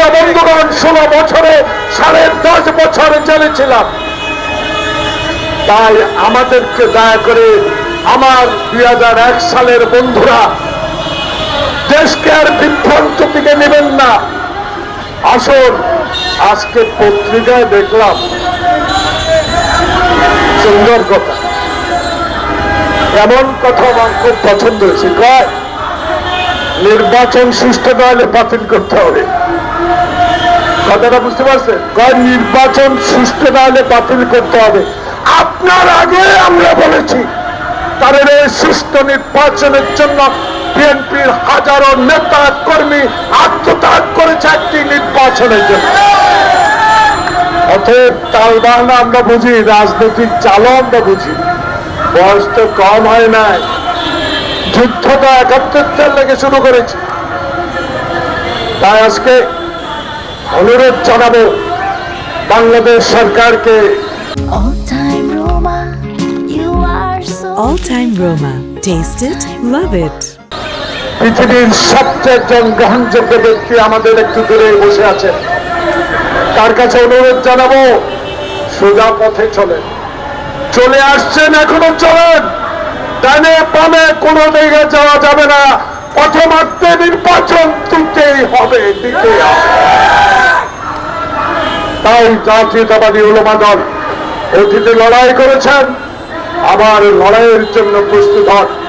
প্রিয় বন্ধুগণ, ষোলো বছরে সাড়ে দশ বছর চলেছিলাম। তাই আমাদেরকে দয়া করে আমার দুই হাজার এক সালের বন্ধুরা, দেশকে আর বিভ্রান্ত থেকে নেবেন না। আসুন, আজকে পত্রিকায় দেখলাম সুন্দর কথা। এমন কথা আমার খুব পছন্দ হয়েছে। কয়? নির্বাচন সুষ্ঠু না হলে বাতিল করতে হবে। কথাটা বুঝতে পারছেন? কয় নির্বাচন সুষ্ঠু না হলে বাতিল করতে হবে। আপনার আগে আমরা বলেছি কারণ এই সুষ্ঠু নির্বাচনের জন্য বিএনপির হাজারো নেতা কর্মী আত্মত্যাগ করেছে একটি নির্বাচনের জন্য। অতএব তালবাহানা আমরা বুঝি রাজনৈতিক চালও আমরা বুঝি। বয়স তো কম হয় নাই। যুদ্ধটা একাত্তর থেকে শুরু করেছি। তাই আজকে অনুরোধ জানাব বাংলাদেশ সরকারকে। All time Roma, you are so All Taste it, love it. পৃথিবীর সবচেয়ে একজন গ্রহণযোগ্য ব্যক্তি আমাদের একটু দূরে বসে আছেন তার কাছে অনুরোধ জানাব সোজা পথে চলেন। চলে আসছেন এখনও চলেন। ডানে বামে কোনো দিকে যাওয়া যাবে না। প্রথমার্থে নির্বাচন দিতেই হবে দিতে হবে। তাই জাতীয়তাবাদী উলমা দল অতীতে লড়াই করেছেন আবার লড়াইয়ের জন্য প্রস্তুত হন।